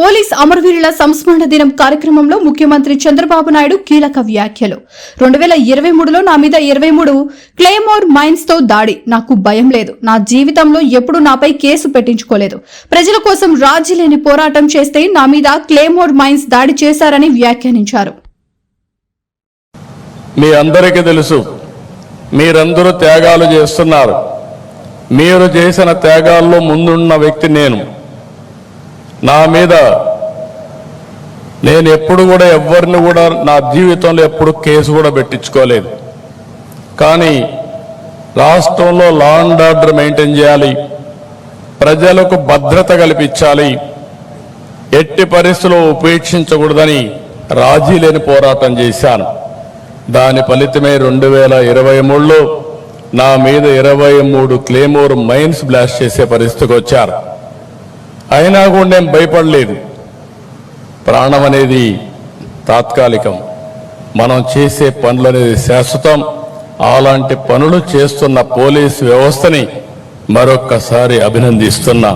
Police అమరవీరుల సంస్మరణ దినం కార్యక్రమంలో ముఖ్యమంత్రి చంద్రబాబు నాయుడు కీలక వ్యాఖ్యలు. రెండు వేల ఇరవై మూడులో నా మీద ఇరవై మూడు క్లేమోర్ మైన్స్తో దాడి. నాకు భయం లేదు. నా జీవితంలో ఎప్పుడు నాపై కేసు పెట్టించుకోలేదు. ప్రజల కోసం రాజీ లేని పోరాటం చేస్తే నా మీద క్లేమోర్ మైన్స్ దాడి చేశారని వ్యాఖ్యానించారు. మీ అందరికీ తెలుసు మీరందరూ త్యాగాలు చేస్తున్నారు. మీరు చేసిన త్యాగాల్లో ముందున్న వ్యక్తి నేను. నా మీద నేను ఎప్పుడు కూడా ఎవరిని కూడా నా జీవితంలో ఎప్పుడు కేసు కూడా పెట్టించుకోలేదు. కానీ రాష్ట్రంలో లా అండ్ ఆర్డర్ మెయింటైన్ చేయాలి. ప్రజలకు భద్రత కల్పించాలి. ఎట్టి పరిస్థితుల్లో ఉపేక్షించకూడదని రాజీ లేని పోరాటం చేశాను. దాని ఫలితమే రెండు వేల ఇరవై మూడులో నా మీద ఇరవై మూడు క్లేమోర్ మైన్స్ బ్లాస్ట్ చేసే పరిస్థితికి వచ్చారు. అయినా కూడా నేను భయపడలేదు. ప్రాణం అనేది తాత్కాలికం. మనం చేసే పనులు అనేది శాశ్వతం. అలాంటి పనులు చేస్తున్న పోలీసు వ్యవస్థని మరొక్కసారి అభినందిస్తున్నా.